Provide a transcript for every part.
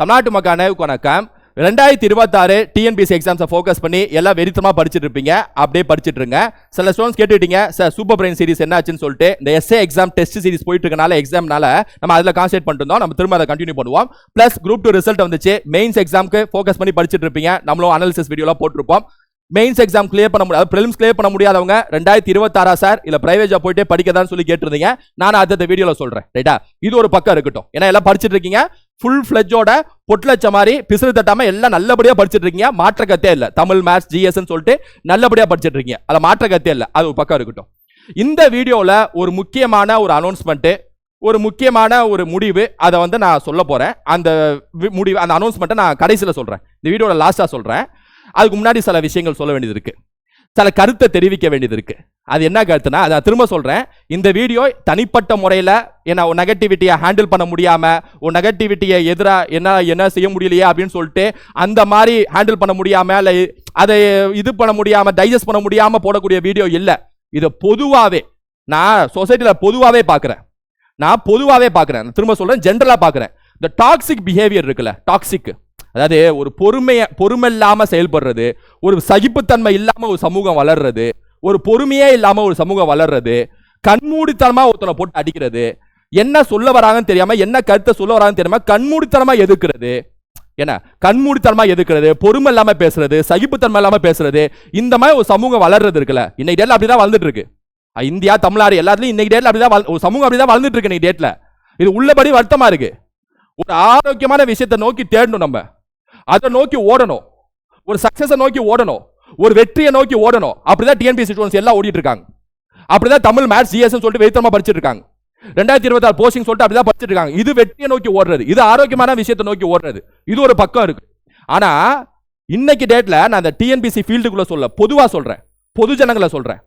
தமிழ்நாட்டு மக்கள் அனைவருக்கும் வணக்கம். ரெண்டாயிரத்தி இருபத்தாறு டிஎன்பிசி எக்ஸாம்ஸை ஃபோக்கஸ் பண்ணி எல்லாம் வெறித்தமாக படிச்சுட்டு இருப்பீங்க. அப்படியே படிச்சுட்டு இருங்க. சில ஸ்டூடெண்ட்ஸ் கேட்டுட்டீங்க சார் சூப்பர் பிரெயின் சீரிஸ் என்னாச்சுன்னு சொல்லிட்டு இந்த எஸ்ஏ எக்ஸாம் டெஸ்ட் சீரிஸ் போயிட்டு இருக்கனால எக்ஸாம்னால நம்ம அதில் கான்சென்ட் பண்ணிட்டு இருந்தோம். நம்ம திரும்ப அதை கண்டினியூ பண்ணுவோம். ப்ளஸ் குரூப் டூ ரிசல்ட் வந்துச்சு. மெயின்ஸ் எக்ஸாமுக்கு ஃபோக்கஸ் பண்ணி படிச்சுட்டு இருப்பீங்க. நம்மளும் அனாலிசிஸ் வீடியோலாம் போட்டிருப்போம். மெயின்ஸ் எக்ஸாம் கிளியர் பண்ண முடியாது. ப்ரிலிம்ஸ் கிளியர் பண்ண முடியாதவங்க ரெண்டாயிரத்தி இருபத்தாறா சார் இல்லை பிரைவேட் ஜாப் போயிட்டே படிக்கதான்னு சொல்லி கேட்டிருந்தீங்க. நான் அடுத்த வீடியோவில் சொல்கிறேன் ரைட்டா இது ஒரு பக்கம் இருக்கட்டும். ஏன்னா எல்லாம் படிச்சுட்டு இருக்கீங்க. ஃபுல் ஃப்ளெஜோட பொட்லச்ச மாதிரி பிசுறு தட்டாம எல்லாம் நல்லபடியா படிச்சுட்டு இருக்கீங்க மாற்ற கத்தே இல்லை தமிழ் மேத்ஸ் ஜிஎஸ்ன்னு சொல்லிட்டு நல்லபடியா படிச்சுட்டு இருக்கீங்க அதுல மாற்ற கத்தே இல்லை. அது ஒரு பக்கம் இருக்கட்டும். இந்த வீடியோவில் ஒரு முக்கியமான ஒரு அனௌன்ஸ்மெண்ட்டு ஒரு முக்கியமான ஒரு முடிவு அதை வந்து நான் சொல்ல போகிறேன் அந்த முடிவு அந்த அனௌன்ஸ்மெண்ட்டை நான் கடைசியில் சொல்கிறேன் இந்த வீடியோவில் லாஸ்ட்டாக சொல்கிறேன் அதுக்கு முன்னாடி சில விஷயங்கள் சொல்ல வேண்டியது இருக்குது சில கருத்தை தெரிவிக்க வேண்டியது இருக்கு. அது என்ன கருத்துனா அதை நான் திரும்ப சொல்றேன். இந்த வீடியோ தனிப்பட்ட முறையில் என்ன நெகட்டிவிட்டியை ஹேண்டில் பண்ண முடியாமல் உன் நெகட்டிவிட்டியை எதிராக என்ன என்ன செய்ய முடியலையே அப்படின்னு சொல்லிட்டு அந்த மாதிரி ஹேண்டில் பண்ண முடியாமல் இல்லை அதை இது பண்ண முடியாமல் டைஜஸ்ட் பண்ண முடியாமல் போடக்கூடிய வீடியோ இல்லை. இதை பொதுவாகவே நான் சொசைட்டியில் பொதுவாகவே பார்க்குறேன். நான் பொதுவாகவே பார்க்குறேன். திரும்ப சொல்கிறேன் ஜென்ரலாக பார்க்குறேன். இந்த டாக்ஸிக் பிஹேவியர் இருக்குல்ல டாக்ஸிக் அதாவது ஒரு பொறுமையை பொறுமை இல்லாமல் செயல்படுறது ஒரு சகிப்புத்தன்மை இல்லாமல் ஒரு சமூகம் வளர்றது ஒரு பொறுமையே இல்லாமல் ஒரு சமூகம் வளர்றது கண்மூடித்தனமாக ஒருத்தனை போட்டு அடிக்கிறது என்ன சொல்ல வராங்கன்னு தெரியாம என்ன கருத்தை சொல்ல வராங்கன்னு தெரியாம கண்மூடித்தனமாக எதுக்குறது? என்ன? கண்மூடித்தனமாக எதுக்குறது? பொறுமை இல்லாமல் பேசுறது சகிப்புத்தன்மை இல்லாமல் பேசுறது இந்த மாதிரி ஒரு சமூகம் வளர்றது இருக்குல்ல. இன்னைக்கு டேட்ல அப்படிதான் வளர்ந்துட்டு இருக்கு இந்தியா தமிழ்நாடு எல்லாத்துலயும் இன்னைக்கு டேட்ல அப்படிதான் தான் ஒரு சமூகம் அப்படிதான் வளர்ந்துட்டு இருக்கு இன்னைக்கு டேட்ல இது உள்ளபடி வருத்தமா இருக்கு. ஒரு ஆரோக்கியமான விஷயத்தை நோக்கி தேடணும் நம்ம. அதை நோக்கி ஓடணும். ஒரு சக்சஸை நோக்கி ஓடணும். ஒரு வெற்றியை நோக்கி ஓடணும். அப்படிதான் டிஎன்பிசி ஸ்டூடெண்ட்ஸ் எல்லாம் ஓடிட்டு இருக்காங்க. அப்படிதான் தமிழ் மேத்ஸ் ஜிஎஸ் சொல்லிட்டு வெயித்தமா படிச்சிட்டு இருக்காங்க. ரெண்டாயிரத்தி இருபத்தி ஆறு போஸ்டிங் சொல்லிட்டு அப்படிதான் படிச்சிட்டு இருக்காங்க. இது வெற்றியை நோக்கி ஓடுறது. இது ஆரோக்கியமான விஷயத்தை நோக்கி ஓடுறது. இது ஒரு பக்கம் இருக்கு. ஆனா இன்னைக்கு டேட்ல நான் அந்த டிஎன்பிசி ஃபீல்டுக்குள்ள சொல்ல பொதுவா சொல்றேன். பொது ஜனங்களை சொல்றேன்.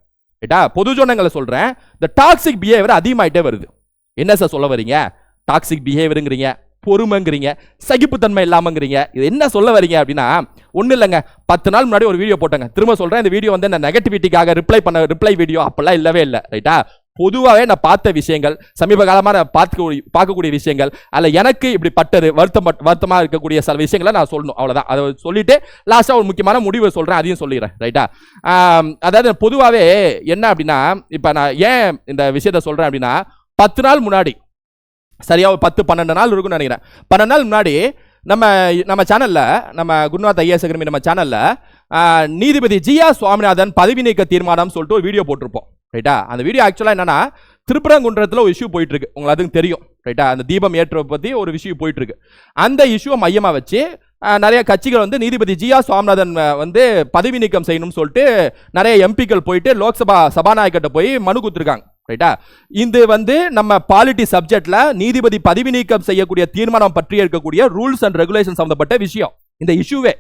ரைட்டா பொது ஜனங்களை சொல்றேன். இந்த டாக்ஸிக் பிஹேவியர் அதிகமாயிட்டே வருது. என்ன சார் சொல்ல வரீங்க டாக்ஸிக் பிஹேவியருங்கிறீங்க பொறுமைங்கிறீங்க சகிப்புத்தன்மை இல்லாமங்கிறீங்க. இது என்ன சொல்ல வரீங்க அப்படின்னா ஒன்றும் இல்லைங்க. பத்து நாள் முன்னாடி ஒரு வீடியோ போட்டேங்க. திரும்ப சொல்கிறேன் இந்த வீடியோ வந்து இந்த நெகட்டிவிட்டிக்காக ரிப்ளை பண்ண ரிப்ளை வீடியோ அப்பெல்லாம் இல்லவே இல்லை. ரைட்டா பொதுவாகவே நான் பார்த்த விஷயங்கள் சமீப காலமாக நான் பார்க்கக்கூடிய பார்க்கக்கூடிய விஷயங்கள் அதில் எனக்கு இப்படி பட்டது வருத்தம் வருத்தமாக இருக்கக்கூடிய சில விஷயங்களை நான் சொல்லணும். அவ்வளோதான் அதை சொல்லிவிட்டு லாஸ்ட்டாக ஒரு முக்கியமான முடிவை சொல்கிறேன் அதையும் சொல்லிடுறேன். ரைட்டா அதாவது பொதுவாகவே என்ன அப்படின்னா இப்போ நான் ஏன் இந்த விஷயத்த சொல்கிறேன் அப்படின்னா பத்து நாள் முன்னாடி சரியாக ஒரு பத்து பன்னெண்டு நாள் இருக்கும்னு நினைக்கிறேன். பன்னெண்டு நாள் முன்னாடி நம்ம நம்ம சேனலில் நம்ம குருநாத் ஐஎஸ் அகாடமி நம்ம சேனலில் நீதிபதி ஜியா சுவாமிநாதன் பதவி நீக்க தீர்மானம் சொல்லிட்டு ஒரு வீடியோ போட்டிருப்போம். ரைட்டா? அந்த வீடியோ ஆக்சுவலாக என்னன்னா திருப்பரங்குன்றத்தில் ஒரு இஷ்யூ போயிட்டு இருக்கு உங்களுக்கு அதுக்கு தெரியும். ரைட்டா? அந்த தீபம் ஏற்ற பற்றி ஒரு விஷயம் போயிட்டு இருக்கு அந்த இஷ்யூவை மையமாக வச்சு நிறைய கட்சிகள் வந்து நீதிபதி ஜியா சுவாமிநாதன் வந்து பதவி நீக்கம் செய்யணும்னு சொல்லிட்டு நிறைய எம்பிக்கள் போயிட்டு லோக்சபா சபாநாயகர்கிட்ட போய் மனு கொடுத்துருக்காங்க. ரைட்டா இது வந்து நம்ம பாலிட்டி சப்ஜெக்ட்ல நீதிபதி பதவி நீக்கம் செய்யக்கூடிய தீர்மானம் பற்றி இருக்கக்கூடிய ரூல்ஸ் அண்ட் ரெகுலேஷன் சம்பந்தப்பட்ட விஷயம். இந்த இஷ்யூவே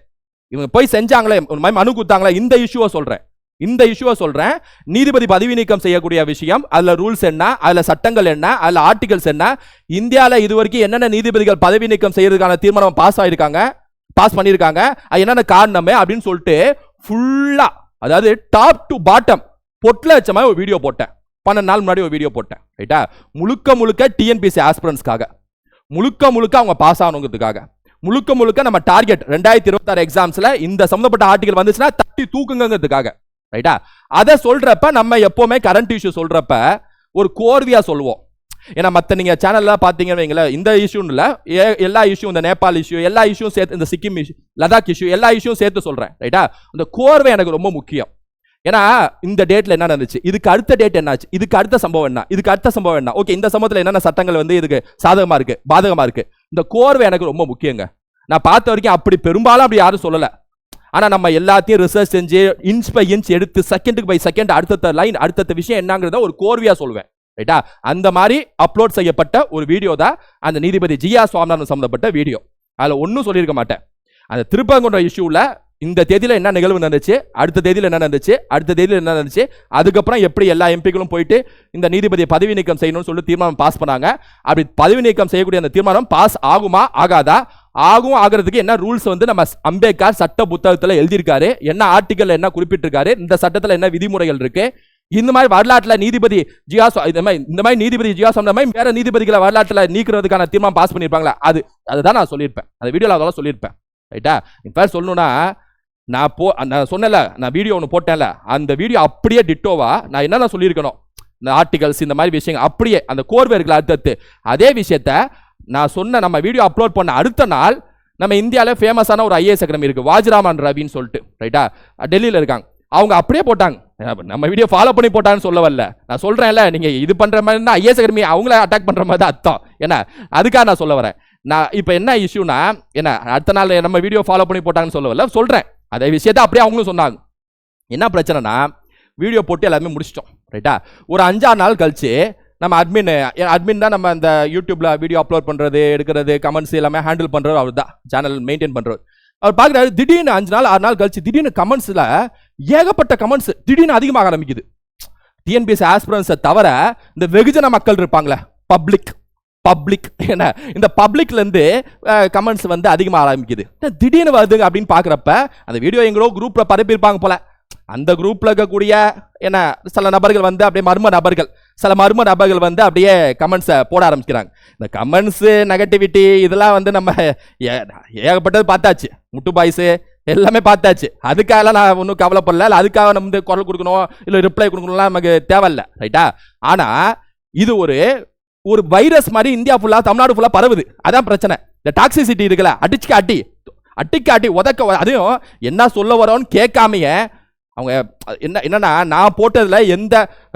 இவங்க போய் செஞ்சாங்களே மனு கொடுத்தாங்களே இந்த இஷ்யூவை சொல்றேன். இந்த இஷ்யூவை சொல்றேன். நீதிபதி பதவி நீக்கம் செய்யக்கூடிய விஷயம் அதுல ரூல்ஸ் என்ன அதுல சட்டங்கள் என்ன அதுல ஆர்டிகல்ஸ் என்ன இந்தியாவில் இது வரைக்கும் என்னென்ன நீதிபதிகள் பதவி நீக்கம் செய்யறதுக்கான தீர்மானம் பாஸ் ஆயிருக்காங்க பாஸ் பண்ணியிருக்காங்க அது என்னென்ன காரணமே அப்படின்னு சொல்லிட்டு ஃபுல்லா அதாவது டாப் டு பாட்டம் பொட்டில் வச்ச மாதிரி ஒரு வீடியோ போட்டேன். பன்னெண்டு நாள் முன்னாடி ஒரு வீடியோ போட்டேன். ரைட்டா முழுக்க முழுக்க டிஎன்பிசி ஆஸ்பிரன்ஸ்க்காக முழுக்க முழுக்க அவங்க பாஸ் ஆகணுங்கிறதுக்காக. முழுக்க முழுக்க நம்ம டார்கெட் ரெண்டாயிரத்தி இருபத்தாறு எக்ஸாம்ஸில் இந்த சம்மந்தப்பட்ட ஆர்டிகல் வந்துச்சுன்னா தட்டி தூக்குங்கிறதுக்காக ரைட்டா அதை சொல்கிறப்ப நம்ம எப்போவுமே கரண்ட் இஷ்யூ சொல்கிறப்ப ஒரு கோர்வையாக சொல்லுவோம். ஏன்னா மற்ற நீங்கள் சேனல்லாம் பார்த்தீங்கன்னு வைங்களேன் இந்த இஷ்யூன்னு இல்லை ஏ- எல்லா இஷ்யூ இந்த நேபாள் இஷ்யூ எல்லா இஷ்யூ சேர்த்து இந்த சிக்கிம் இஷ்யூ லடாக் இஷ்யூ எல்லா இஷ்யூ சேர்த்து சொல்கிறேன் ரைட்டா அந்த கோர்வை எனக்கு ரொம்ப முக்கியம். ஏன்னா இந்த டேட்ல என்ன நடந்துச்சு? இதுக்கு அடுத்த டேட் என்னாச்சு? இதுக்கு அடுத்த சம்பவம் என்ன? இதுக்கு அடுத்த சம்பவம் என்ன? ஓகே இந்த சம்பவத்தில் என்னென்ன சட்டங்கள் வந்து இதுக்கு சாதகமா இருக்கு பாதகமா இருக்கு? இந்த கோர்வை எனக்கு ரொம்ப முக்கியங்க. நான் பார்த்த வரைக்கும் அப்படி பெரும்பாலும் அப்படி யாரும் சொல்லலை. ஆனால் நம்ம எல்லாத்தையும் ரிசர்ச் செஞ்சு இன்ச் பை இன்ச் எடுத்து செகண்டுக்கு பை செகண்ட் அடுத்தடுத்த லைன் அடுத்தடுத்த விஷயம் என்னங்கிறத ஒரு கோர்வையாக சொல்லுவேன் ரைட்டா அந்த மாதிரி அப்லோட் செய்யப்பட்ட ஒரு வீடியோ தான் அந்த நீதிபதி ஜியா சுவாமிநாதன் சம்மந்தப்பட்ட வீடியோ அதில் ஒன்றும் சொல்லியிருக்க மாட்டேன். அந்த திருப்பங்குன்ற இஷ்யூவில் இந்த தேதியில் என்ன நிகழ்வு நடந்துச்சு? அடுத்த தேதியில் என்ன நடந்துச்சு? அடுத்த தேதியில் என்ன நடந்துச்சு? அதுக்கப்புறம் எப்படி எல்லா எம்பிக்களும் போயிட்டு இந்த நீதிபதியை பதவி நீக்கம் செய்யணும்னு சொல்லி தீர்மானம் பாஸ் பண்ணாங்க. அப்படி பதவி நீக்கம் செய்யக்கூடிய அந்த தீர்மானம் பாஸ் ஆகுமா? ஆகாதா? ஆகும் ஆகிறதுக்கு என்ன ரூல்ஸ் வந்து நம்ம அம்பேத்கர் சட்ட புத்தகத்தில் எழுதியிருக்காரு. என்ன ஆர்டிக்கல் என்ன குறிப்பிட்டிருக்காரு? இந்த சட்டத்தில் என்ன விதிமுறைகள் இருக்கு? இந்த மாதிரி வரலாற்றுல நீதிபதி ஜியா இந்த மாதிரி இந்த மாதிரி நீதிபதி ஜியா சொன்ன மாதிரி வேற நீதிபதிகளை வரலாற்றுல நீக்கிறதுக்கான தீர்மானம் பாஸ் பண்ணியிருப்பாங்களா? அது அதுதான் நான் சொல்லியிருப்பேன். அந்த வீடியோவில் அதெல்லாம் சொல்லியிருப்பேன். ரைட்டா இப்போ சொல்லணும்னா நான் போ நான் சொன்னேன்ல நான் வீடியோ ஒன்று போட்டேன்ல அந்த வீடியோ அப்படியே டிட்டோவா நான் என்னென்ன சொல்லியிருக்கணும்? இந்த ஆர்டிகல்ஸ் இந்த மாதிரி விஷயங்கள் அப்படியே அந்த கோர்வை இருக்குல்ல அடுத்தடுத்து அதே விஷயத்த நான் சொன்ன நம்ம வீடியோ அப்லோட் பண்ண அடுத்த நாள் நம்ம இந்தியாவில் ஃபேமஸான ஒரு ஐஏஎஸ் அகாடமி இருக்குது வாஜ்ராமன் ரவின்னு சொல்லிட்டு ரைட்டா டெல்லியில் இருக்காங்க. அவங்க அப்படியே போட்டாங்க. நம்ம வீடியோ ஃபாலோ பண்ணி போட்டான்னு சொல்ல வரல. நான் சொல்கிறேன்ல நீங்கள் இது பண்ணுற மாதிரி தான் ஐஏஎஸ் அகாடமி அவங்கள அட்டாக் பண்ணுற மாதிரி தான் அர்த்தம். என்ன? அதுக்காக நான் சொல்ல வரேன். நான் இப்போ என்ன இஷ்யூனா என்ன? அடுத்த நாள் நம்ம வீடியோ ஃபாலோ பண்ணி போட்டாங்கன்னு சொல்ல வரல சொல்கிறேன் அதே விஷயத்த அப்படியே அவங்களும் சொன்னாங்க. என்ன பிரச்சனைனா வீடியோ போட்டு எல்லாமே முடிச்சிட்டோம். ரைட்டா ஒரு அஞ்சாறு நாள் கழிச்சு நம்ம அட்மின் அட்மின் தான் நம்ம இந்த யூடியூப்ல வீடியோ அப்லோட் பண்றது எடுக்கிறது கமெண்ட்ஸ் எல்லாமே ஹேண்டில் பண்றது அவர் தான் சேனல் மெயின்டைன் பண்றது அவர் பார்க்குறாரு திடீர்னு அஞ்சு நாள் ஆறு நாள் கழிச்சு திடீர்னு கமெண்ட்ஸில் ஏகப்பட்ட கமெண்ட்ஸ் திடீர்னு அதிகமாக ஆரம்பிக்குது. டிஎன்பிஎஸ் ஆஸ்பிரன்ஸை தவிர இந்த வெகுஜன மக்கள் இருப்பாங்களே பப்ளிக் பப்ளிக் என்ன இந்த பப்ளிக்லேருந்து கமெண்ட்ஸ் வந்து அதிகமாக ஆரம்பிக்குது. திடீர்னு வருதுங்க அப்படின்னு பார்க்குறப்ப அந்த வீடியோ எங்களோ குரூப்பில் பரப்பியிருப்பாங்க போல. அந்த குரூப்பில் இருக்கக்கூடிய என்ன சில நபர்கள் வந்து அப்படியே மர்ம நபர்கள். சில மர்ம நபர்கள் வந்து அப்படியே கமெண்ட்ஸை போட ஆரம்பிக்கிறாங்க. இந்த கமெண்ட்ஸு நெகட்டிவிட்டி இதெல்லாம் வந்து நம்ம ஏ- ஏகப்பட்டது பார்த்தாச்சு. முட்டு பாய்ஸு எல்லாமே பார்த்தாச்சு. அதுக்காகலாம் நான் ஒன்றும் கவலைப்படல. இல்லை அதுக்காக நம்ம வந்து குரல் கொடுக்கணும் இல்லை ரிப்ளை கொடுக்கணும்லாம் நமக்கு தேவையில்ல. ரைட்டா ஆனால் இது ஒரு ஒரு வைரஸ் மாதிரி இந்தியா ஃபுல்லாக தமிழ்நாடு ஃபுல்லாக பரவுது. அதான் பிரச்சனை. இந்த டாக்ஸிசிட்டி இருக்குல்ல அடிச்சுக்க அட்டி அட்டிக்க அட்டி உதக்க அதையும் என்ன சொல்ல வரோன்னு கேட்காமையே அவங்க என்ன என்னன்னா நான் போட்டதில் எந்த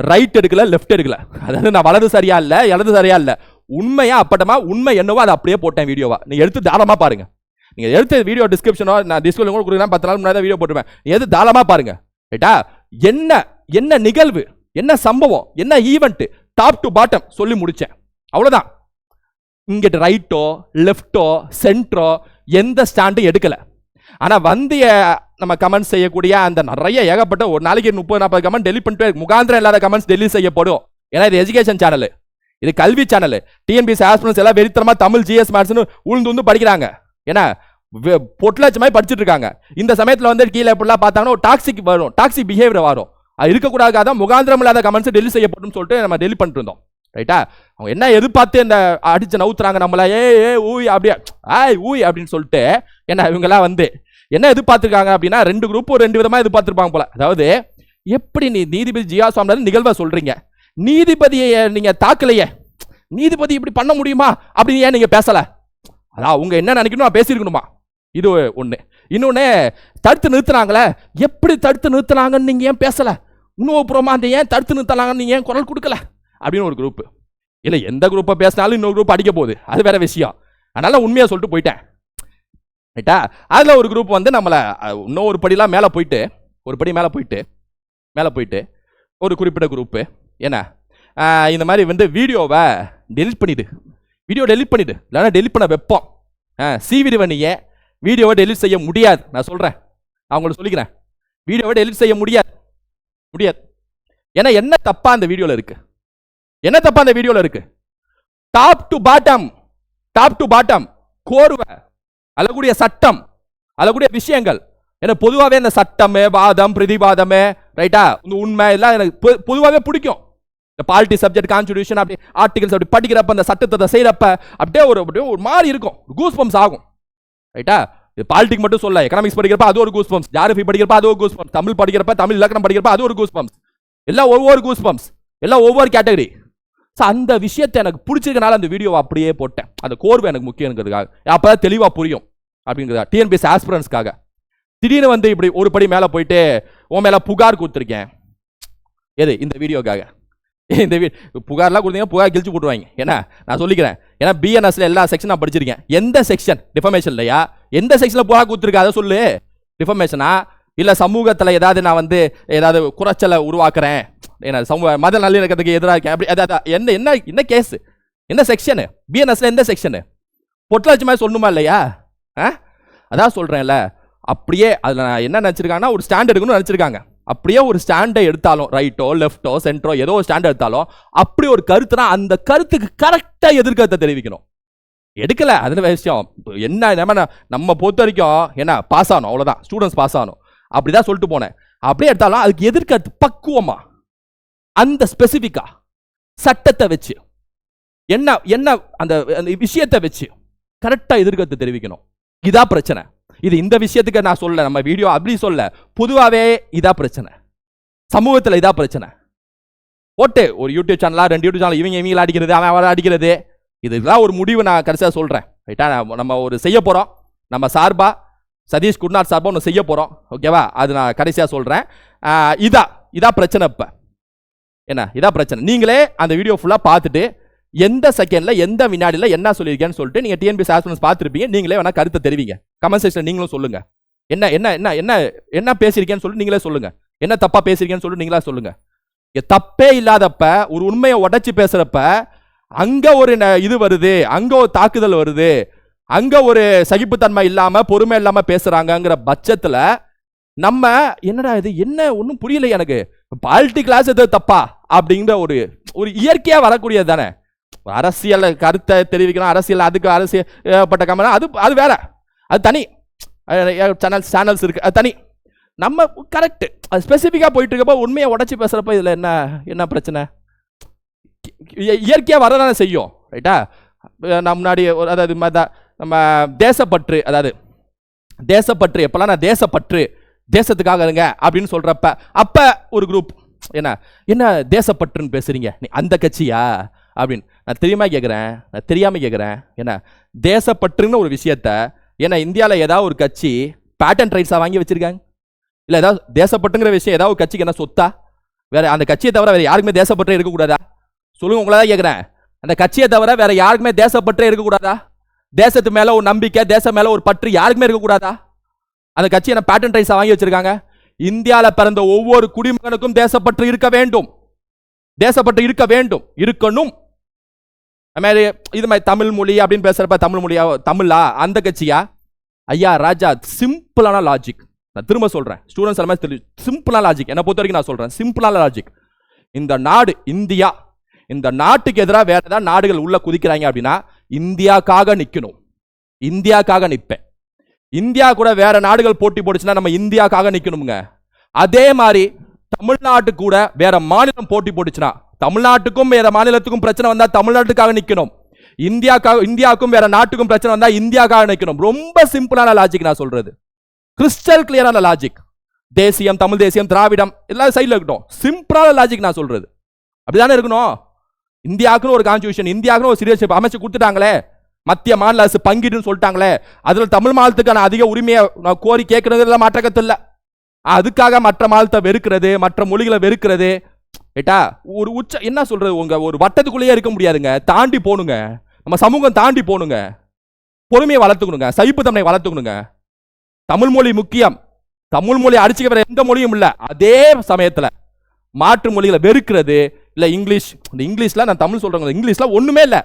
ரைட் எடுக்கல லெஃப்ட் எடுக்கல. அதாவது நான் வலது சரியா இல்லை இடது சரியா இல்லை. உண்மையா அப்பட்டமா உண்மை என்னவோ அதை அப்படியே போட்டேன் வீடியோவா. நீங்கள் எடுத்து தாராளமாக பாருங்க. நீங்கள் எடுத்த வீடியோ டிஸ்கிரிப்ஷனோ நான் டிஸ்கிரிப்ஷன் கூட கொடுக்குறேன் பத்து நாள் முன்னாடி வீடியோ போட்டுருவேன் எது தாராளமாக பாருங்க. ரைட்டா? என்ன என்ன நிகழ்வு என்ன சம்பவம் என்ன ஈவெண்ட்டு டாப் டு பாட்டம் சொல்லி முடித்தேன் அவ்வளோதான் இங்கிட்டு ரைட்டோ லெஃப்டோ சென்ட்ரோ எந்த ஸ்டாண்டும் எடுக்கலை. ஆனால் வந்து நம்ம கமெண்ட் செய்யக்கூடிய அந்த நிறைய ஏகப்பட்ட ஒரு நாளைக்கு முப்பது நாற்பது கமெண்ட் டெலிட் பண்ணிட்டு முகாந்திரம் இல்லாத கமெண்ட்ஸ் டெலிட் செய்யப்படும். ஏன்னா இது எஜுகேஷன் சேனல் இது கல்வி சேனல் டிஎன்பிஎஸ் ஆஸ்பிரன்ஸ் எல்லாம் வெறித்தனமா தமிழ் ஜிஎஸ் மேத்ஸ்னு உளுந்து வந்து படிக்கிறாங்க. ஏன்னா வெ- பொட்டலாச்சு மாதிரி படிச்சுட்டு இருக்காங்க. இந்த சமயத்தில் வந்து கீழே எப்படிலாம் பார்த்தாங்கன்னா ஒரு டாக்ஸிக் வரும். டாக்ஸிக் பிஹேவியர் வரும். அது இருக்கக்கூடாது தான் முகாந்திரம் இல்லாத கமெண்ட்ஸ் டெலிட் செய்யப்படும் சொல்லிட்டு நம்ம டெலிட் பண்ணிட்டு இருந்தோம். ரைட்டா அவங்க என்ன எதிர்பார்த்து இந்த அடிச்சு நவுத்துறாங்க நம்மள? ஏ ஏ ஊய் அப்படியே ஆய் ஊய் அப்படின்னு சொல்லிட்டு என்ன இவங்கெல்லாம் வந்து என்ன எதிர்பார்த்துருக்காங்க அப்படின்னா ரெண்டு குரூப்பும் ரெண்டு விதமாக எதிர்பார்த்துருப்பாங்க போல. அதாவது எப்படி நீ நீதிபதி ஜியா சுவாமி நிகழ்வை சொல்கிறீங்க நீதிபதியை நீங்கள் தாக்கலையே. நீதிபதி இப்படி பண்ண முடியுமா? அப்படின்னு ஏன் நீங்கள் பேசலை? அதான் அவங்க என்ன நினைக்கணும் நான் பேசியிருக்கணுமா? இது ஒன்று இன்னொன்று தடுத்து நிறுத்துனாங்களே? எப்படி தடுத்து நிறுத்துனாங்கன்னு நீங்கள் ஏன் பேசல? இன்னொரு அந்த ஏன் தடுத்து நிறுத்தினாங்கன்னு நீங்கள் ஏன் குரல் கொடுக்கல? அப்படின்னு ஒரு குரூப் இல்லை எந்த குரூப்பை பேசினாலும் இன்னொரு குரூப் அடிக்க போகுது. அது வேற விஷயம். அதனால உண்மையாக சொல்லிட்டு போயிட்டேன். ரைட்டா? அதில் ஒரு குரூப் வந்து நம்மளை இன்னும் ஒரு படிலாம் மேலே போயிட்டு ஒரு படி மேலே போயிட்டு மேலே போயிட்டு ஒரு குறிப்பிட்ட குரூப்பு என்ன? இந்த மாதிரி வந்து வீடியோவை டெலிட் பண்ணிடு. வீடியோ டெலிட் பண்ணிடு. இல்லைன்னா டெலிட் பண்ண வைப்போம். சீவிடுவனியே வீடியோவை டெலிட் செய்ய முடியாது. நான் சொல்கிறேன் அவங்களுக்கு சொல்லிக்கிறேன். வீடியோவை டெலிட் செய்ய முடியாது. முடியாது. ஏன்னா என்ன தப்பாக அந்த வீடியோவில் இருக்குது என்ன தப்பா அந்த வீடியோல இருக்கு? Top to bottom top to bottom கோர்வை அழக்கூடிய சட்டம் அழக்கூடிய விஷயங்கள். ஏன்னா பொதுவாகவே இந்த சட்டமே வாதம் பிரதிவாதமே ரைட்டா இந்த உண்மை எல்லாம் எனக்கு பொதுவாகவே பிடிக்கும். இந்த பாலிட்டி சப்ஜெக்ட் கான்ஸ்டியூஷன் அப்படி ஆர்டிகல்ஸ் அப்படி படிக்கிறப்ப அந்த சட்டத்தை செய்யறப்ப அப்படியே ஒரு அப்படியே ஒரு மாதிரி இருக்கும். கூஸ் பம்ஸ் ஆகும். ரைட்டா இது பாலிட்டிக் மட்டும் சொல்ல எக்கனாமிக்ஸ் படிக்கிறப்ப அது ஒரு கூஸ் பம்ஸ் ஜாகிரபி படிக்கிறப்ப அது ஒரு கூஸ் பம்ப்ஸ் தமிழ் படிக்கிறப்ப தமிழ் இலக்கணம் படிக்கிறப்ப அது ஒரு கூஸ் பம்ப்ஸ் எல்லாம் ஒவ்வொரு கூஸ் பம்ப்ஸ் எல்லாம் ஒவ்வொரு கேட்டகரி ஸோ அந்த விஷயத்தை எனக்கு பிடிச்சிருக்கனால அந்த வீடியோவை அப்படியே போட்டேன். அந்த கோர்வை எனக்கு முக்கியங்கிறதுக்காக. அப்பதான் தெளிவாக புரியும் அப்படிங்கிறதா. டிஎன்பிஎஸ் ஆஸ்பிரன்ஸ்க்காக திடீர்னு வந்து இப்படி ஒரு படி மேலே போயிட்டு உன் மேலே புகார் கொடுத்துருக்கேன். எது? இந்த வீடியோக்காக. இந்த வீ புகார்லாம் கொடுத்தீங்கன்னா புகார் கிழிச்சு போட்டுருவாங்க. ஏன்னா நான் சொல்லிக்கிறேன். ஏன்னா பிஎன்எஸ்ல எல்லா செக்ஷன் நான் படிச்சிருக்கேன். எந்த செக்ஷன் டிஃபர்மேஷன் இல்லையா? எந்த செக்ஷனில் புகார் கொடுத்துருக்கா அதை சொல்லு. டிஃபர்மேஷனா இல்லை சமூகத்தில் ஏதாவது நான் வந்து ஏதாவது குறைச்சலை உருவாக்குறேன். ஏன்னா சமூக மத நல்லிணக்கத்துக்கு எதிராக இருக்கேன். அப்படி அதான் என்ன என்ன என்ன கேஸ் என்ன செக்ஷனு பிஎன்எஸ்ல எந்த செக்ஷனு பொட்டலாச்சி மாதிரி சொல்லணுமா இல்லையா? ஆ? அதான் சொல்கிறேன்ல அப்படியே அதில் நான் என்ன நினச்சிருக்காங்கன்னா ஒரு ஸ்டாண்ட் எடுக்கணும்னு நினச்சிருக்காங்க. அப்படியே ஒரு ஸ்டாண்டை எடுத்தாலும் ரைட்டோ லெஃப்ட்டோ சென்ட்ரோ ஏதோ ஒரு ஸ்டாண்ட் எடுத்தாலும் அப்படி ஒரு கருத்துனா அந்த கருத்துக்கு கரெக்டாக எதிர்கருத்தை தெரிவிக்கணும். எடுக்கல அதில் விஷயம். என்ன நம்ம நம்ம பொறுத்த வரைக்கும் என்ன பாஸ் ஆகணும் அவ்வளோதான் ஸ்டூடெண்ட்ஸ் பாஸ் ஆகணும் அப்படி தான் சொல்லிட்டு போனேன். அப்படியே எடுத்தாலும் அதுக்கு எதிர்கருத்து பக்குவமாக அந்த ஸ்பெசிஃபிக்கா சட்டத்தை வச்சு. என்ன என்ன அந்த அந்த விஷயத்தை வச்சு. கரெக்டாக எதிர்கத்தை தெரிவிக்கணும். இதா பிரச்சனை. இது இந்த விஷயத்துக்கு நான் சொல்ல நம்ம வீடியோ அப்படி சொல்ல பொதுவாகவே இதா பிரச்சனை. சமூகத்தில் இதா பிரச்சனை. ஓட்டு ஒரு யூடியூப் சேனலாக ரெண்டு யூடியூப் சேனல் இவங்க இவங்கள அடிக்கிறது அவன் அவரை அடிக்கிறது. இதுதான் ஒரு முடிவு நான் கடைசியாக சொல்கிறேன் ரைட்டா நம்ம- ஒரு செய்ய போகிறோம் நம்ம சார்பாக சதீஷ் குட்நாத் சார்பாக ஒன்று செய்ய போகிறோம் ஓகேவா அது நான் கடைசியாக சொல்கிறேன் இதான் இதா இதா பிரச்சனை இப்போ. என்ன? இதா பிரச்சனை. நீங்களே அந்த வீடியோ ஃபுல்லாக பார்த்துட்டு எந்த செகண்டில் எந்த வினாடியில் என்ன சொல்லியிருக்கேன்னு சொல்லிட்டு நீங்கள் டிஎன்பி ஆஸ்பிரன்ஸ் பார்த்துருப்பீங்க. நீங்களே வேணால் கருத்தை தெரிவிங்க. கமெண்ட் செக்ஷன் நீங்களும் சொல்லுங்கள் என்ன என்ன என்ன என்ன என்ன பேசியிருக்கேன்னு சொல்லிட்டு நீங்களே சொல்லுங்கள் என்ன தப்பாக பேசியிருக்கேன்னு சொல்லிட்டு நீங்களா சொல்லுங்கள் தப்பே இல்லாதப்ப ஒரு உண்மையை உடச்சி பேசுகிறப்ப அங்கே ஒரு ந- இது வருது அங்கே ஒரு தாக்குதல் வருது அங்கே ஒரு சகிப்புத்தன்மை இல்லாமல் பொறுமை இல்லாமல் பேசுகிறாங்கங்கிற பட்சத்தில் நம்ம என்னடா இது? என்ன? ஒன்றும் புரியல எனக்கு. பாலிட்டி கிளாஸ் எது தப்பா? அப்படிங்கிற ஒரு ஒரு இயற்கையாக வரக்கூடியது தானே? அரசியல் கருத்தை தெரிவிக்கணும் அரசியல் அதுக்கு அரசியல் பட்ட கமெண்ட் அது அது வேற. அது தனி. சேனல்ஸ் சேனல்ஸ் இருக்கு. அது தனி. நம்ம கரெக்டு அது ஸ்பெசிஃபிக்காக போயிட்டு இருக்கப்போ உண்மையை உடச்சி பேசுகிறப்ப இதில் என்ன என்ன பிரச்சனை? இயற்கையாக வரதானே செய்யும் ரைட்டா நான் முன்னாடி ஒரு- அதாவது மத- நம்ம தேசப்பற்று அதாவது தேசப்பற்று எப்பெல்லாம் நான் தேசப்பற்று தேசத்துக்காக இருங்க அப்படின்னு சொல்கிறப்ப அப்போ ஒரு குரூப் என்ன என்ன தேசப்பற்றுன்னு பேசுறீங்க? நீ அந்த கட்சியா? அப்படின்னு. நான் தெரியுமா கேட்குறேன் நான் தெரியாமல் கேட்குறேன் என்ன தேசப்பற்றுன்னு ஒரு விஷயத்த ஏன்னா இந்தியாவில் ஏதாவது ஒரு கட்சி பேட்டன் ரைட்ஸாக வாங்கி வச்சிருக்காங்க? இல்லை ஏதாவது தேசப்பட்டுங்கிற விஷயம் ஏதாவது ஒரு கட்சிக்கு என்ன சொத்தா? வேற அந்த கட்சியை தவிர வேறு யாருக்குமே தேசப்பற்றே இருக்கக்கூடாதா? சொல்லுங்க உங்களை தான் கேட்குறேன் அந்த கட்சியை தவிர வேற யாருக்குமே தேசப்பற்றே இருக்கக்கூடாதா? தேசத்து மேலே ஒரு நம்பிக்கை தேசம் மேலே ஒரு பற்று யாருக்குமே இருக்கக்கூடாதா? அந்த கட்சி என்ன பேட்டன் ரைஸாக வாங்கி வச்சிருக்காங்க? இந்தியாவில் பிறந்த ஒவ்வொரு குடிமகனுக்கும் தேசப்பற்று இருக்க வேண்டும். தேசப்பற்று இருக்க வேண்டும். இருக்கணும். அது மாதிரி இது மாதிரி தமிழ் மொழி அப்படின்னு பேசுறப்ப தமிழ் மொழியா தமிழா? அந்த கட்சியா? ஐயா ராஜா சிம்பிளான லாஜிக் நான் திரும்ப சொல்றேன். ஸ்டூடெண்ட்ஸ் எல்லாமே தெரியும் சிம்பிளான லாஜிக் என்னை பொறுத்த வரைக்கும் நான் சொல்றேன். சிம்பிளான லாஜிக் இந்த நாடு இந்தியா இந்த நாட்டுக்கு எதிராக வேற ஏதாவது நாடுகள் உள்ள குதிக்கிறாங்க அப்படின்னா இந்தியாக்காக நிற்கணும் இந்தியாக்காக நிற்பேன் இந்தியா கூட வேற நாடுகள் போட்டி போட்டுச்சுன்னா நம்ம இந்தியாக்காக நிற்கணுங்க அதே மாதிரி தமிழ்நாட்டு கூட வேற மாநிலம் போட்டி போட்டுச்சுன்னா தமிழ்நாட்டுக்கும் வேற மாநிலத்துக்கும் பிரச்சனை வந்தால் தமிழ்நாட்டுக்காக நிற்கணும் இந்தியாக்காக இந்தியாவுக்கும் வேற நாட்டுக்கும் பிரச்சனை வந்தால் இந்தியாக்காக நிற்கணும் ரொம்ப சிம்பிளான லாஜிக் நான் சொல்றது. கிறிஸ்டல் கிளியரான லாஜிக் தேசியம் தமிழ் தேசியம் திராவிடம் எல்லாம் சைடில் இருக்கட்டும். சிம்பிளான லாஜிக் நான் சொல்றது. அப்படிதானே இருக்கணும்? இந்தியாவுக்குன்னு ஒரு கான்ஸ்டியூஷன் இந்தியாவுக்குன்னு ஒரு சிட்டிசன்ஷிப் அமைச்சு கொடுத்துட்டாங்களே. மத்திய மாநில அரசு பங்கீடுன்னு சொல்லிட்டாங்களே அதில் தமிழ் மாநிலத்துக்கான அதிக உரிமையை நான் கோரி கேட்கறதுல மாற்றக்கத்து அதுக்காக மற்ற மாநிலத்தை வெறுக்கிறது மற்ற மொழிகளை வெறுக்கிறது. ஏட்டா ஒரு உச்ச என்ன சொல்றது உங்க ஒரு வட்டத்துக்குள்ளேயே இருக்க முடியாதுங்க. தாண்டி போகணுங்க நம்ம சமூகம் தாண்டி போகணுங்க பொறுமையை வளர்த்துக்கணுங்க. சகிப்புத்தன்மை வளர்த்துக்கணுங்க. தமிழ் மொழி முக்கியம். தமிழ் மொழி அடிச்சுக்க வேற எந்த மொழியும் இல்லை. அதே சமயத்தில் மாற்று மொழிகளை வெறுக்கிறது இல்லை இங்கிலீஷ் இந்த இங்கிலீஷில் நான் தமிழ் சொல்கிறேங்க இங்கிலீஷில் ஒன்றுமே இல்லை.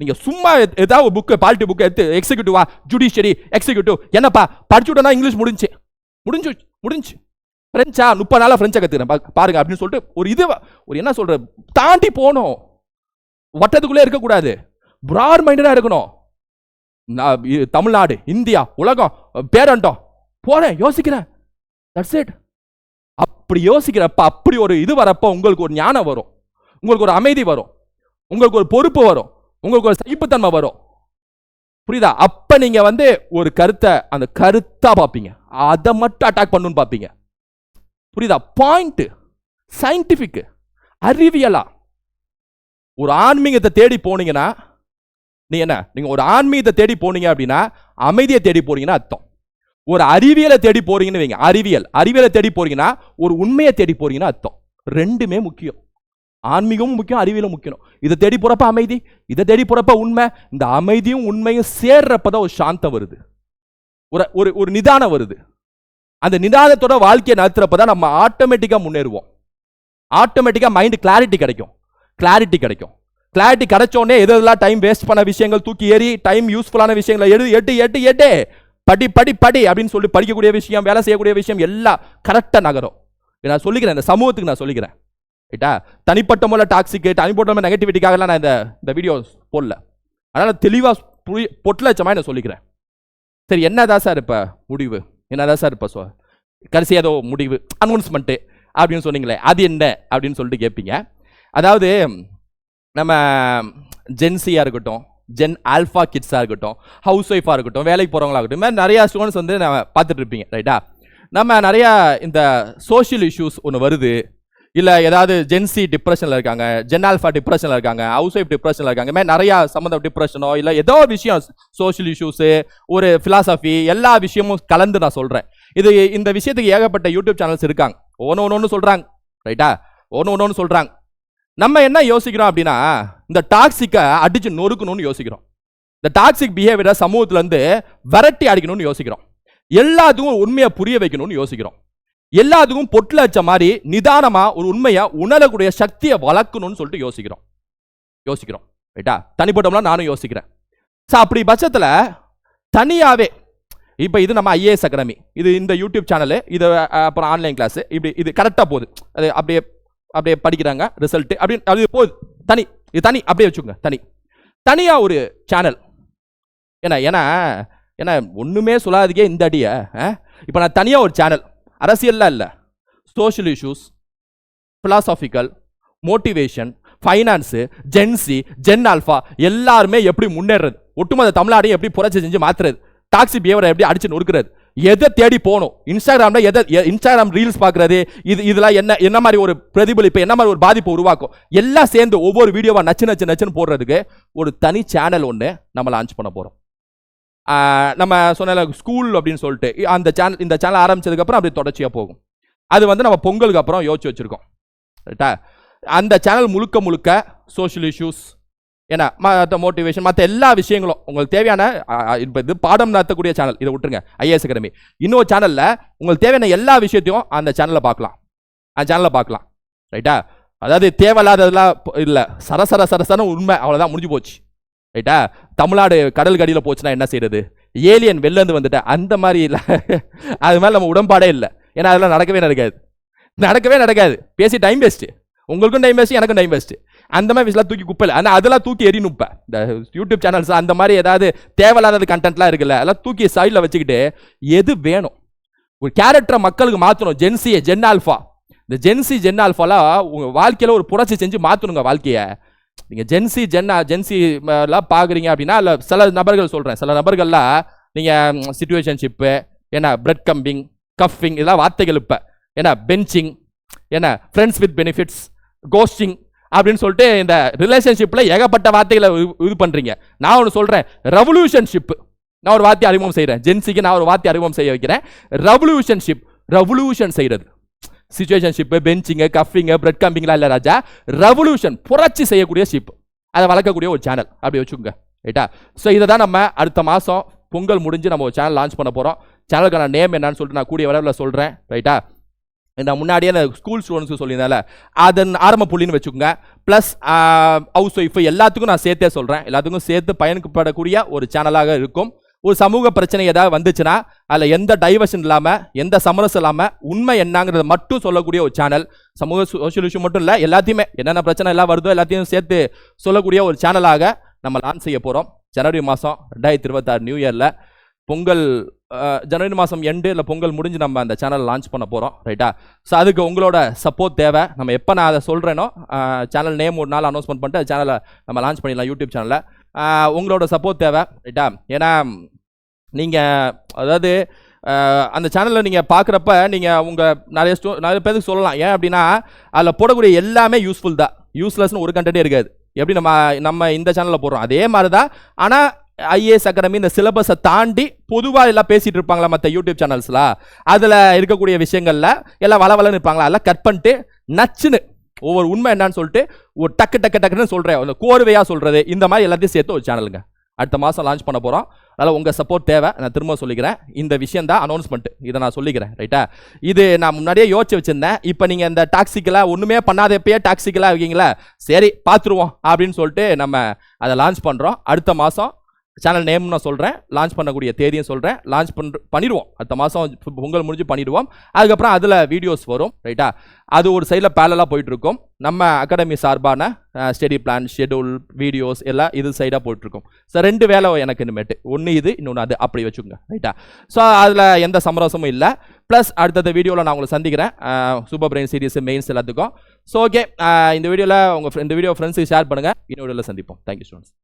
நீங்கள் சும்மா ஏதாவது புக்கு பாலிட்டி புக்கு எடுத்து எக்ஸிக்யூட்டிவா ஜுடிஷியரி எக்ஸிக்யூட்டிவ் என்னப்பா? படிச்சுட்டோன்னா இங்கிலீஷ் முடிஞ்சு. முடிஞ்சு முடிஞ்சு. ஃப்ரெஞ்சா முப்பது நாளாக ஃப்ரெஞ்சை கற்றுக்கிறேன் பாருங்க அப்படின்னு சொல்லிட்டு ஒரு இது ஒரு என்ன சொல்கிற தாண்டி போகணும். வட்டத்துக்குள்ளே இருக்கக்கூடாது. ப்ராட் மைண்டடாக இருக்கணும். நான் தமிழ்நாடு இந்தியா உலகம் பேரண்டம். போறேன் யோசிக்கிறேன். தட்ஸ் இட் அப்படி யோசிக்கிறப்ப அப்படி ஒரு இது வரப்போ உங்களுக்கு ஒரு ஞானம் வரும். உங்களுக்கு ஒரு அமைதி வரும். உங்களுக்கு ஒரு பொறுப்பு வரும். உங்களுக்கு ஒரு சகிப்புத்தன்மை வரும். புரியுதா? அப்ப நீங்க வந்து ஒரு கருத்தை அந்த கருத்தா பார்ப்பீங்க. அதை மட்டும் அட்டாக் பண்ணணும்னு பார்ப்பீங்க. புரியுதா? பாயிண்ட் சயின்டிபிக் அறிவியலா. ஒரு ஆன்மீகத்தை தேடி போனீங்கன்னா நீ என்ன? நீங்க ஒரு ஆன்மீகத்தை தேடி போனீங்க அப்படின்னா அமைதியை தேடி போறீங்கன்னா அர்த்தம். ஒரு அறிவியலை தேடி போறீங்கன்னு வைங்க. அறிவியல். அறிவியலை தேடி போறீங்கன்னா ஒரு உண்மையை தேடி போறீங்கன்னா அர்த்தம். ரெண்டுமே முக்கியம். ஆன்மீகமும் முக்கியம் அறிவியலும் முக்கியம். இதை தேடி போகிறப்ப அமைதி இதை தேடி போகிறப்ப உண்மை இந்த அமைதியும் உண்மையும் சேர்றப்பதான் ஒரு சாந்தம் வருது. ஒரு ஒரு ஒரு நிதானம் வருது. அந்த நிதானத்தோட வாழ்க்கையை நடத்துறப்பதான் நம்ம ஆட்டோமேட்டிக்காக முன்னேறுவோம். ஆட்டோமேட்டிக்காக மைண்டு கிளாரிட்டி கிடைக்கும். கிளாரிட்டி கிடைக்கும். கிளாரிட்டி கிடைச்சோடனே எது எதெல்லாம் டைம் வேஸ்ட் பண்ண விஷயங்கள் தூக்கி ஏறி டைம் யூஸ்ஃபுல்லான விஷயங்களை எடு எட்டு எட்டு எட்டு. படி படி படி அப்படின்னு சொல்லி படிக்கக்கூடிய விஷயம் வேலை செய்யக்கூடிய விஷயம் எல்லாம் கரெக்டாக நகரும். நான் சொல்லிக்கிறேன் இந்த சமூகத்துக்கு நான் சொல்லிக்கிறேன். ரைட்டா? தனிப்பட்ட முறையில் டாக்ஸிக்கு தனிப்பட்ட முறை நெகட்டிவிட்டிக்காகலாம் நான் இந்த இந்த வீடியோ போடல. அதனால் தெளிவாக புரிய பொட்டில் வச்ச நான் சொல்லிக்கிறேன். சரி என்னதான் சார் இப்போ முடிவு? என்னதான் சார் இப்போ சொ கடைசி ஏதோ முடிவு அனௌன்ஸ்மெண்ட்டு அப்படின்னு சொன்னீங்களே அது என்ன அப்படின்னு சொல்லிட்டு கேட்பீங்க அதாவது நம்ம ஜென்சியாக இருக்கட்டும் ஜென் ஆல்ஃபா கிட்ஸாக இருக்கட்டும் ஹவுஸ் ஒய்ஃபாக இருக்கட்டும் வேலைக்கு போகிறவங்களா இருக்கட்டும் மாதிரி நிறையா ஸ்டூடெண்ட்ஸ் வந்து நம்ம பார்த்துட்டு இருப்பீங்க ரைட்டா? நம்ம நிறையா இந்த சோஷியல் இஷ்யூஸ் ஒன்று வருது இல்லை ஏதாவது ஜென்சி டிப்ரெஷனில் இருக்காங்க ஜென் ஆல்ஃபா டிப்ரெஷனில் இருக்காங்க ஹவுஸ் ஒய்ஃப் டிப்ரெஷனில் இருக்காங்க மாதிரி நிறையா சம்மந்த டிப்ரெஷனோ இல்லை ஏதோ விஷயம் சோஷியல் இஷ்யூஸு ஒரு ஃபிலாசபி எல்லா விஷயமும் கலந்து நான் சொல்கிறேன் இது இந்த விஷயத்துக்கு ஏகப்பட்ட யூடியூப் சேனல்ஸ் இருக்காங்க. ஒன்று ஒன்று ஒன்று சொல்கிறாங்க ரைட்டா ஒன்று ஒன்று ஒன்று சொல்கிறாங்க நம்ம என்ன யோசிக்கிறோம் அப்படின்னா இந்த டாக்ஸிக்கை அடிச்சு நொறுக்கணும்னு யோசிக்கிறோம். இந்த டாக்ஸிக் பிஹேவியரை சமூகத்துலேருந்து விரட்டி அடிக்கணும்னு யோசிக்கிறோம். எல்லாத்துக்கும் உண்மையை புரிய வைக்கணும்னு யோசிக்கிறோம். எல்லாத்துக்கும் பொட்டில் வச்ச மாதிரி நிதானமாக ஒரு உண்மையை உணரக்கூடிய சக்தியை வளர்க்கணும்னு சொல்லிட்டு யோசிக்கிறோம். யோசிக்கிறோம். ரைட்டா தனிப்பட்டவங்களா? நானும் யோசிக்கிறேன். ஸோ அப்படி பட்சத்தில் தனியாகவே இப்போ இது நம்ம ஐஏஎஸ் அகாடமி இது இந்த யூடியூப் சேனலு இது அப்புறம் ஆன்லைன் கிளாஸ் இப்படி இது கரெக்டாக போகுது. அது அப்படியே அப்படியே படிக்கிறாங்க ரிசல்ட் அப்படின்னு அது போகுது. தனி இது தனி. அப்படியே வச்சுக்கோங்க. தனி. தனியாக ஒரு சேனல் ஏன்னா ஏன்னா ஏன்னா ஒன்றுமே சொல்லாததுக்கே இந்த அடியை. இப்போ நான் தனியாக ஒரு சேனல் அரசியல்லாம் இல்லை social issues philosophical motivation finance Gen Z Gen alpha எல்லாருமே எப்படி முன்னேறது? ஒட்டுமொத்த தமிழ்நாடையும் எப்படி புரட்சி செஞ்சு மாத்துறது? டாக்ஸி பிஹேவரை எப்படி அடிச்சு நொறுக்கிறது? எதை தேடி போகணும்? இன்ஸ்டாகிராமில் எதை எ- இன்ஸ்டாகிராம் ரீல்ஸ் பார்க்குறது இது இதெல்லாம் என்ன என்ன மாதிரி ஒரு பிரதிபலிப்பு என்ன மாதிரி ஒரு பாதிப்பு உருவாக்கும்? எல்லாம் சேர்ந்து ஒவ்வொரு வீடியோவாக நச்சு நச்சு நச்சுன்னு போடுறதுக்கு ஒரு தனி சேனல் ஒன்று நம்ம லான்ச் பண்ண போகிறோம் நம்ம சொன்ன ஸ்கூல் அப்படின்னு சொல்லிட்டு அந்த சேனல் இந்த சேனல் ஆரம்பிச்சதுக்கப்புறம் அப்படி தொடர்ச்சியாக போகும். அது வந்து நம்ம பொங்கலுக்கு அப்புறம் யோசிச்சு வச்சுருக்கோம். ரைட்டா அந்த சேனல் முழுக்க முழுக்க சோஷியல் இஷ்யூஸ் ஏன்னா மற்ற மோட்டிவேஷன் மற்ற எல்லா விஷயங்களும் உங்களுக்கு தேவையான இப்போ இது பாடம் நடத்தக்கூடிய சேனல் இதை விட்டுருங்க ஐஏஎஸ் அகாடமி இன்னொரு சேனலில் உங்களுக்கு தேவையான எல்லா விஷயத்தையும் அந்த சேனலில் பார்க்கலாம். அந்த சேனலில் பார்க்கலாம். ரைட்டா அதாவது தேவையில்லாததெல்லாம் இல்லை. சரசர சரசர உண்மை அவ்வளோதான் முடிஞ்சு போச்சு. ரைட்டா தமிழ்நாடு கடல் கடியில் போச்சுன்னா என்ன செய்யறது ஏலியன் வெளிலேருந்து வந்துட்டா. அந்த மாதிரி இல்லை. அது மேலே நம்ம உடன்பாடே இல்லை. ஏன்னா அதெல்லாம் நடக்கவே நடக்காது. நடக்கவே நடக்காது. பேசி டைம் வேஸ்ட்டு உங்களுக்கும் டைம் வேஸ்ட் எனக்கும் டைம் வேஸ்ட் அந்த மாதிரி விஷயம் தூக்கி குப்பையில். ஆனால் அதெல்லாம் தூக்கி எறியணும் இப்போ. இந்த யூடியூப் சேனல்ஸ் அந்த மாதிரி ஏதாவது தேவையில்லாத கண்டென்ட்லாம் இருக்குல்ல அதெல்லாம் தூக்கி சைடில் வச்சுக்கிட்டு எது வேணும்? ஒரு கேரக்டரை மக்களுக்கு மாற்றணும் ஜென்சியை ஜென் ஆல்ஃபா இந்த ஜென்சி ஜென் ஆல்ஃபாலாம் உங்கள் வாழ்க்கையில் ஒரு புரட்சி செஞ்சு மாற்றணுங்க வாழ்க்கையை. நீங்கள் ஜென்சி ஜென்னா ஜென்சி எல்லாம் பார்க்குறீங்க அப்படின்னா இல்லை சில நபர்கள் சொல்கிறேன் சில நபர்கள்லாம் நீங்கள் சுச்சுவேஷன்ஷிப்பு என்ன பிரெட் கம்பிங் கஃபிங் இதெல்லாம் வார்த்தைகள் இப்போ. என்ன பெஞ்சிங் என்ன ஃப்ரெண்ட்ஸ் வித் பெனிஃபிட்ஸ் கோஸ்டிங் அப்படின்னு சொல்லிட்டு இந்த ரிலேஷன்ஷிப்பில் ஏகப்பட்ட வார்த்தைகளை இது- இது பண்ணுறீங்க நான் ஒன்று சொல்கிறேன் ரெவல்யூஷன்ஷிப் நான் ஒரு வார்த்தை அறிமுகம் செய்கிறேன் ஜென்சிக்கு நான் ஒரு வார்த்தை அறிமுகம் செய்ய வைக்கிறேன். ரெவல்யூஷன்ஷிப் ரெவல்யூஷன் செய்கிறது சிச்சுவேஷன்ஷிப்பு பெஞ்சிங்கு கஃபிங்கு பிரெட் கம்பிங்லாம் இல்லை ராஜா ரெவல்யூஷன் புரட்சி செய்யக்கூடிய ஷிப் அதை வளர்க்கக்கூடிய ஒரு சேனல் அப்படி வச்சுக்கோங்க. ரைட்டா ஸோ இதை தான் நம்ம அடுத்த மாதம் பொங்கல் முடிஞ்சு நம்ம ஒரு சேனல் லான்ச் பண்ண போகிறோம் சேனலுக்கான நேம் என்னன்னு சொல்லிட்டு நான் கூடிய விரைவில் சொல்கிறேன் ரைட்டா நான் முன்னாடியே அந்த ஸ்கூல் ஸ்டூடெண்ட்ஸுக்கு சொல்லியிருந்தால அதன் ஆரம்ப புள்ளின்னு வச்சுக்கோங்க. ப்ளஸ் ஹவுஸ் ஒய்ஃபு எல்லாத்துக்கும் நான் சேர்த்தே சொல்கிறேன் எல்லாத்துக்கும் சேர்த்து பயன்படக்கூடிய ஒரு சேனலாக இருக்கும். ஒரு சமூக பிரச்சனை ஏதாவது வந்துச்சுன்னா அதில் எந்த டைவர்ஷன் இல்லாமல் எந்த சமரசம் இல்லாமல் உண்மை என்னங்கிறத மட்டும் சொல்லக்கூடிய ஒரு சேனல் சமூக சோஷியல் இஷ்யூ மட்டும் இல்லை எல்லாத்தையுமே என்னென்ன பிரச்சனை எல்லாம் வருதோ எல்லாத்தையும் சேர்த்து சொல்லக்கூடிய ஒரு சேனலாக நம்ம லான்ச் செய்ய போகிறோம் ஜனவரி மாதம் ரெண்டாயிரத்தி இருபத்தாறு நியூ இயரில் பொங்கல் ஜனவரி மாதம் எண்டு இல்லை பொங்கல் முடிஞ்சு நம்ம அந்த சேனல் லான்ச் பண்ண போகிறோம் ரைட்டா ஸோ அதுக்கு உங்களோட சப்போர்ட் தேவை. நம்ம எப்போ நான் அதை சொல்கிறேனோ சேனல் நேம் ஒரு நாள் அனௌன்ஸ்மெண்ட் பண்ணிட்டு சேனலை நம்ம லான்ச் பண்ணிடலாம் யூடியூப் சேனலில் உங்களோட சப்போர்ட் தேவை ரைட்டா ஏன்னா நீங்கள் அதாவது அந்த சேனலில் நீங்கள் பார்க்குறப்ப நீங்கள் உங்கள் நிறைய ஸ்டோ நிறைய பேருக்கு சொல்லலாம். ஏன் அப்படின்னா அதில் போடக்கூடிய எல்லாமே யூஸ்ஃபுல் தான். யூஸ்லெஸ்னு ஒரு கண்டென்ட்டே இருக்காது. எப்படி நம்ம நம்ம இந்த சேனலில் போடுறோம்? அதே மாதிரி தான் ஆனால் ஐஏஎஸ் அகாடமி இந்த சிலபஸை தாண்டி பொதுவாக எல்லாம் பேசிகிட்டு இருப்பாங்களா மற்ற யூடியூப் சேனல்ஸ்லாம் அதில் இருக்கக்கூடிய விஷயங்களில் எல்லாம் வள வளன்னு இருப்பாங்களா? எல்லாம் கட் பண்ணிட்டு நச்சுன்னு ஒவ்வொரு உண்மை என்னன்னு சொல்லிட்டு ஒரு டக்கு டக்கு டக்குன்னு சொல்கிறேன் கோர்வையாக சொல்கிறது இந்த மாதிரி எல்லாத்தையும் சேர்த்து ஒரு சேனலுங்க அடுத்த மாதம் லான்ச் பண்ண போகிறோம் அதனால் உங்கள் சப்போர்ட் தேவை. நான் திரும்ப சொல்லிக்கிறேன். இந்த விஷயம் தான் அனௌன்ஸ்மெண்ட் இதை நான் சொல்லிக்கிறேன். ரைட்டா இது நான் முன்னாடியே யோசிச்சு வச்சுருந்தேன். இப்போ நீங்கள் இந்த டாக்ஸிக்கலாக ஒன்றுமே பண்ணாதப்பயே டாக்ஸிக்கலாக இருக்கீங்களா? சரி பார்த்துருவோம் அப்படின்னு சொல்லிட்டு நம்ம அதை லான்ச் பண்ணுறோம் அடுத்த மாதம் சேனல் நேம் நான் சொல்கிறேன் லான்ச் பண்ணக்கூடிய தேதியும் சொல்கிறேன் லான்ச் பண்ண பண்ணிடுவோம். அடுத்த மாதம் பொங்கல் முடிஞ்சு பண்ணிடுவோம். அதுக்கப்புறம் அதில் வீடியோஸ் வரும் ரைட்டா அது ஒரு சைடில் பேலலாக போயிட்டுருக்கும். நம்ம அகாடமி சார்பான ஸ்டடி பிளான் ஷெடியூல் வீடியோஸ் எல்லாம் இது சைடாக போயிட்டுருக்கும். ஸோ ரெண்டு வேலை எனக்கு இனிமேட்டு. ஒன்று இது இன்னொன்று அது. அப்படி வச்சுக்கோங்க ரைட்டா ஸோ அதில் எந்த சமரசமும் இல்லை. ப்ளஸ் அடுத்தது வீடியோவில் நான் உங்களை சந்திக்கிறேன். சூப்பர் பிரெயின் சீரிஸ் மெயின்ஸ் எல்லாத்துக்கும். ஸோ ஓகே இந்த வீடியோவில் உங்கள் இந்த வீடியோ ஃப்ரெண்ட்ஸுக்கு ஷேர் பண்ணுங்கள் இன்னொரு வீடியோவில் சந்திப்போம். Thank you students